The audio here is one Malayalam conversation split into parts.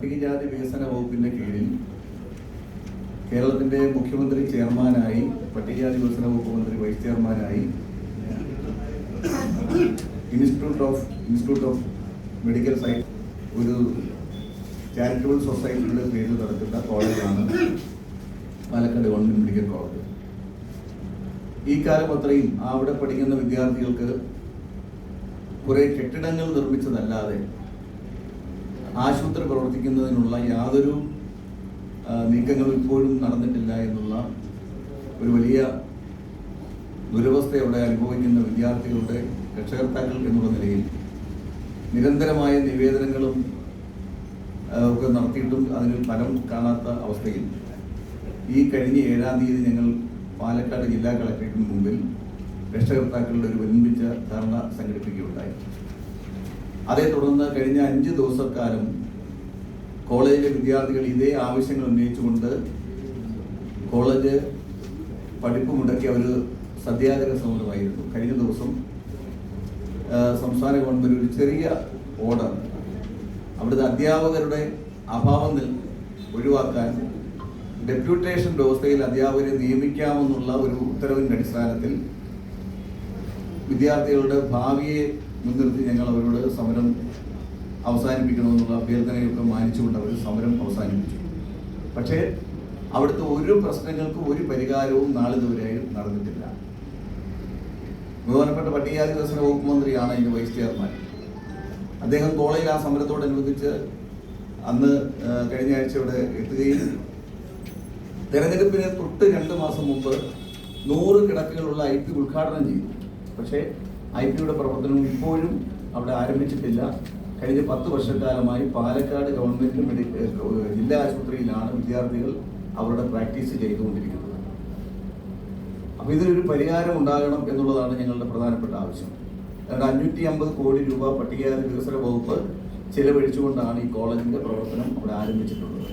പട്ടികജാതി വികസന വകുപ്പിന്റെ കീഴിൽ കേരളത്തിന്റെ മുഖ്യമന്ത്രി ചെയർമാനായി പട്ടികജാതി വികസന വകുപ്പ് മന്ത്രി വൈസ് ചെയർമാനായി institute of institute of medical science ഒരു ചാരിറ്റബിൾ സൊസൈറ്റിയുടെ പേരിൽ നടക്കുന്ന കോളേജാണ് പാലക്കാട് ഗവൺമെന്റ് മെഡിക്കൽ കോളേജ്. ഈ കാലം അത്രയും അവിടെ പഠിക്കുന്ന വിദ്യാർത്ഥികൾക്ക് കുറെ കെട്ടിടങ്ങൾ നിർമ്മിച്ചതല്ലാതെ ആശുപത്രി പ്രവർത്തിക്കുന്നതിനുള്ള യാതൊരു നീക്കങ്ങളും ഇപ്പോഴും നടന്നിട്ടില്ല എന്നുള്ള ഒരു വലിയ ദുരവസ്ഥ അവിടെ അനുഭവിക്കുന്ന വിദ്യാർത്ഥികളുടെ രക്ഷകർത്താക്കൾ എന്നുള്ള നിലയിൽ നിരന്തരമായ നിവേദനങ്ങളും ഒക്കെ നടത്തിയിട്ടും അതിന് ഫലം കാണാത്ത അവസ്ഥയിൽ ഈ കഴിഞ്ഞ ഏഴാം തീയതി ഞങ്ങൾ പാലക്കാട് ജില്ലാ കളക്ടറേറ്റിന് മുമ്പിൽ രക്ഷകർത്താക്കളുടെ ഒരു ഒരുമിച്ച ധർണ സംഘടിപ്പിക്കുകയുണ്ടായി. അതേ തുടർന്ന് കഴിഞ്ഞ അഞ്ച് ദിവസക്കാലം കോളേജിലെ വിദ്യാർത്ഥികൾ ഇതേ ആവശ്യങ്ങൾ ഉന്നയിച്ചുകൊണ്ട് കോളേജ് പഠിപ്പ് മുടക്കിയ ഒരു സത്യാഗ്രഹ സമരമായിരുന്നു. കഴിഞ്ഞ ദിവസം സംസ്ഥാന ഗവൺമെന്റ് ഒരു ചെറിയ ഓർഡർ അവിടുത്തെ അധ്യാപകരുടെ അഭാവം ഒഴിവാക്കാൻ ഡെപ്യൂട്ടേഷൻ വ്യവസ്ഥയിൽ അധ്യാപകരെ നിയമിക്കാമെന്നുള്ള ഒരു ഉത്തരവിന്റെ അടിസ്ഥാനത്തിൽ വിദ്യാർത്ഥികളുടെ ഭാവിയെ മുൻനിർത്തി ഞങ്ങൾ അവരോട് സമരം അവസാനിപ്പിക്കണമെന്നുള്ള അഭ്യർത്ഥനയൊക്കെ മാനിച്ചുകൊണ്ട് അവർ സമരം അവസാനിപ്പിച്ചു. പക്ഷേ അവിടുത്തെ ഒരു പ്രശ്നങ്ങൾക്കും ഒരു പരിഹാരവും നാളിതുവരെ നടന്നിട്ടില്ല. ബഹുമാനപ്പെട്ട പട്ടികജാതി വകുപ്പ് മന്ത്രിയാണ് അതിന്റെ വൈസ് ചെയർമാൻ. അദ്ദേഹം കോളേജിൽ ആ സമരത്തോടനുബന്ധിച്ച് അന്ന് കഴിഞ്ഞ ആഴ്ച ഇവിടെ എത്തുകയും തെരഞ്ഞെടുപ്പിന് തൊട്ട് രണ്ട് മാസം മുമ്പ് നൂറ് കിടക്കുകളുള്ള ഐ പി ഉദ്ഘാടനം ചെയ്തു. പക്ഷേ ഐ പിയുടെ പ്രവർത്തനം ഇപ്പോഴും അവിടെ ആരംഭിച്ചിട്ടില്ല. കഴിഞ്ഞ പത്ത് വർഷക്കാലമായി പാലക്കാട് ഗവൺമെന്റ് മെഡിക്കൽ ജില്ലാ ആശുപത്രിയിലാണ് വിദ്യാർത്ഥികൾ അവരുടെ പ്രാക്ടീസ് ചെയ്തുകൊണ്ടിരിക്കുന്നത്. അപ്പൊ ഇതിനൊരു പരിഹാരം ഉണ്ടാകണം എന്നുള്ളതാണ് ഞങ്ങളുടെ പ്രധാനപ്പെട്ട ആവശ്യം. അതുകൊണ്ട് അഞ്ഞൂറ്റി അമ്പത് കോടി രൂപ പട്ടികജാതി വികസന വകുപ്പ് ചെലവഴിച്ചുകൊണ്ടാണ് ഈ കോളേജിന്റെ പ്രവർത്തനം അവിടെ ആരംഭിച്ചിട്ടുള്ളത്.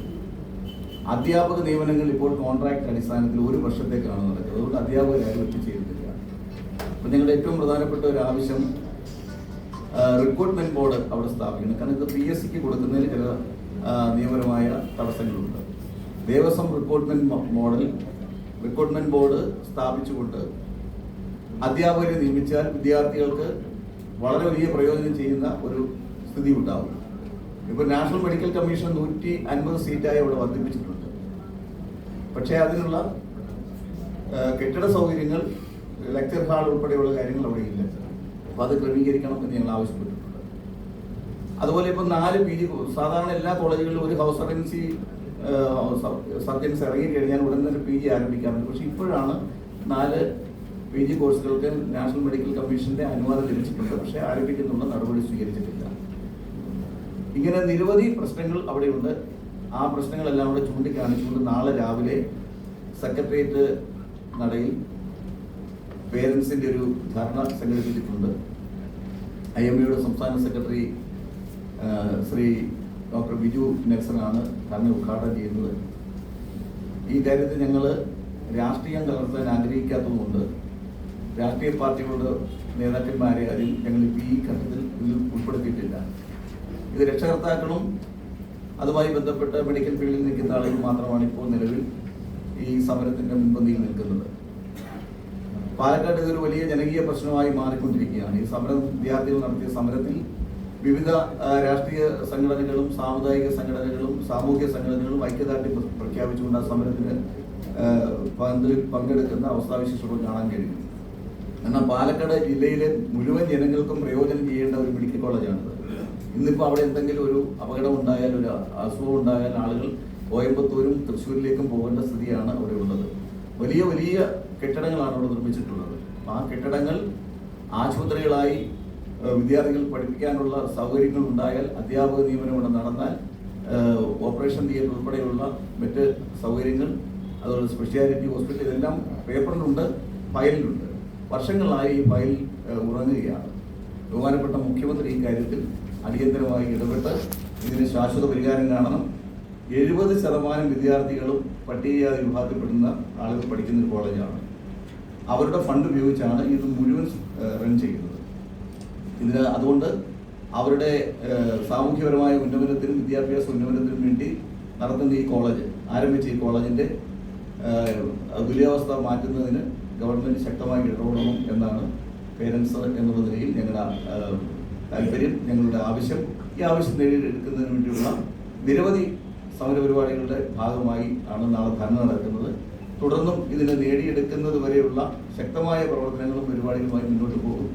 അധ്യാപക നിയമനങ്ങൾ ഇപ്പോൾ കോൺട്രാക്ട് അടിസ്ഥാനത്തിൽ ഒരു വർഷത്തേക്കാണ് നടക്കുന്നത്. അതുകൊണ്ട് അധ്യാപകരായി അപ്പൊ നിങ്ങളുടെ ഏറ്റവും പ്രധാനപ്പെട്ട ഒരു ആവശ്യം റിക്രൂട്ട്മെന്റ് ബോർഡ് അവിടെ സ്ഥാപിക്കണം. കാരണം ഇത് പി എസ് സിക്ക് കൊടുക്കുന്നതിന് ചില നിയമപരമായ തടസ്സങ്ങളുണ്ട്. Devaswom recruitment model recruitment board സ്ഥാപിച്ചുകൊണ്ട് അധ്യാപകരെ നിയമിച്ചാൽ വിദ്യാർത്ഥികൾക്ക് വളരെ വലിയ പ്രയോജനം ചെയ്യുന്ന ഒരു സ്ഥിതി ഉണ്ടാവും. ഇപ്പൊ നാഷണൽ മെഡിക്കൽ കമ്മീഷൻ നൂറ്റി അൻപത് സീറ്റായി അവിടെ വർദ്ധിപ്പിച്ചിട്ടുണ്ട്. പക്ഷേ അതിനുള്ള കെട്ടിട സൗകര്യങ്ങൾ ലെക്ചർ ഹാൾ ഉൾപ്പെടെയുള്ള കാര്യങ്ങൾ അവിടെ ഇല്ല അപ്പോൾ അത് ക്രമീകരിക്കണം എന്ന് ഞങ്ങൾ ആവശ്യപ്പെട്ടിട്ടുണ്ട്. അതുപോലെ ഇപ്പൊ നാല് പി ജി സാധാരണ എല്ലാ കോളേജുകളിലും ഒരു ഹൗസ് സർജൻസി സർജൻസ് ഇറങ്ങി കഴിഞ്ഞാൽ ഉടൻ തന്നെ പി ജി ആരംഭിക്കാറുണ്ട്. പക്ഷെ ഇപ്പോഴാണ് നാല് പി ജി കോഴ്സുകൾക്ക് നാഷണൽ മെഡിക്കൽ കമ്മീഷന്റെ അനുവാദം ലഭിച്ചിട്ടുണ്ട്. പക്ഷെ ആരംഭിക്കുന്നുള്ള നടപടി സ്വീകരിച്ചിട്ടില്ല. ഇങ്ങനെ നിരവധി പ്രശ്നങ്ങൾ അവിടെയുണ്ട്. ആ പ്രശ്നങ്ങളെല്ലാം കൂടെ ചൂണ്ടിക്കാണിച്ചുകൊണ്ട് നാളെ രാവിലെ സെക്രട്ടേറിയറ്റ് നടയിൽ പേരൻസിന്റെ ഒരു ധർണ സംഘടിപ്പിച്ചിട്ടുണ്ട്. ഐ എം എയുടെ സംസ്ഥാന സെക്രട്ടറി ശ്രീ ഡോക്ടർ ബിജു നെൽസനാണ് ധർണ ഉദ്ഘാടനം ചെയ്യുന്നത്. ഈ കാര്യത്തിൽ ഞങ്ങൾ രാഷ്ട്രീയം കലർത്താൻ ആഗ്രഹിക്കാത്തതുകൊണ്ട് രാഷ്ട്രീയ പാർട്ടികളുടെ നേതാക്കന്മാരെ അതിൽ ഞങ്ങൾ ഈ ഘട്ടത്തിൽ ഇതിൽ ഉൾപ്പെടുത്തിയിട്ടില്ല. ഇത് രക്ഷകർത്താക്കളും അതുമായി ബന്ധപ്പെട്ട മെഡിക്കൽ ഫീൽഡിൽ നിൽക്കുന്ന ആളുകൾ മാത്രമാണ് ഇപ്പോൾ നിലവിൽ ഈ സമരത്തിന്റെ മുൻപന്തിയിൽ നിൽക്കുന്നത്. പാലക്കാട് ഇതൊരു വലിയ ജനകീയ പ്രശ്നമായി മാറിക്കൊണ്ടിരിക്കുകയാണ്. ഈ സമരം വിദ്യാർത്ഥികൾ നടത്തിയ സമരത്തിൽ വിവിധ രാഷ്ട്രീയ സംഘടനകളും സാമുദായിക സംഘടനകളും സാമൂഹ്യ സംഘടനകളും ഐക്യദാർഢ്യം പ്രഖ്യാപിച്ചുകൊണ്ട് ആ സമരത്തിന് പങ്കെടുക്കുന്ന അവസ്ഥാവിശേഷങ്ങൾ കാണാൻ കഴിയും. എന്നാൽ പാലക്കാട് ജില്ലയിലെ മുഴുവൻ ജനങ്ങൾക്കും പ്രയോജനം ചെയ്യേണ്ട ഒരു മെഡിക്കൽ കോളേജാണിത്. ഇന്നിപ്പോൾ അവിടെ എന്തെങ്കിലും ഒരു അപകടം ഉണ്ടായാൽ ഒരു അസുഖം ഉണ്ടായാൽ ആളുകൾ കോയമ്പത്തൂരും തൃശ്ശൂരിലേക്കും പോകേണ്ട സ്ഥിതിയാണ് അവിടെ ഉള്ളത്. വലിയ വലിയ കെട്ടിടങ്ങളാണ് അവിടെ നിർമ്മിച്ചിട്ടുള്ളത്? ആ കെട്ടിടങ്ങൾ ആശുപത്രികളായി വിദ്യാർത്ഥികൾ പഠിപ്പിക്കാനുള്ള സൗകര്യങ്ങൾ ഉണ്ടായാൽ അധ്യാപക നിയമനം ഇവിടെ നടന്നാൽ ഓപ്പറേഷൻ തിയേറ്റർ ഉൾപ്പെടെയുള്ള മറ്റ് സൗകര്യങ്ങൾ അതുപോലെ സ്പെഷ്യാലിറ്റി ഹോസ്പിറ്റൽ ഇതെല്ലാം പേപ്പറിലുണ്ട് ഫയലിലുണ്ട്. വർഷങ്ങളായി ഈ ഫയൽ ഉറങ്ങുകയാണ്. ബഹുമാനപ്പെട്ട മുഖ്യമന്ത്രി ഈ കാര്യത്തിൽ അടിയന്തരമായി ഇടപെട്ട് ഇതിന് ശാശ്വത പരിഹാരം കാണണം. എഴുപത് ശതമാനം വിദ്യാർത്ഥികളും പട്ടികജാതി വിഭാഗത്തിൽപ്പെടുന്ന ആളുകൾ പഠിക്കുന്ന ഒരു കോളേജാണ്. അവരുടെ ഫണ്ട് ഉപയോഗിച്ചാണ് ഇത് മുഴുവൻ റൺ ചെയ്യുന്നത്. ഇതിന് അതുകൊണ്ട് അവരുടെ സാമൂഹ്യപരമായ ഉന്നമനത്തിനും വിദ്യാഭ്യാസ ഉന്നമനത്തിനും വേണ്ടി നടത്തുന്ന ഈ കോളേജ് ആരംഭിച്ച ഈ കോളേജിന്റെ ഏഹ്, തുല്യാവസ്ഥ മാറ്റുന്നതിന് ഗവൺമെന്റ് ശക്തമായി ഇടപെടണം എന്നാണ് പേരൻസ് എന്നുള്ള നിലയിൽ ഞങ്ങളുടെ താല്പര്യം ഞങ്ങളുടെ ആവശ്യം. ഈ ആവശ്യം നേടിയെടുക്കുന്നതിന് വേണ്ടിയുള്ള നിരവധി സമരപരിപാടികളുടെ ഭാഗമായി ആണ് നാളെ ധർണ നടക്കുന്നത്. തുടർന്നും ഇതിനെ നേടിയെടുക്കുന്നത് വരെയുള്ള ശക്തമായ പ്രവർത്തനങ്ങളും പരിപാടികളുമായി മുന്നോട്ട് പോകും.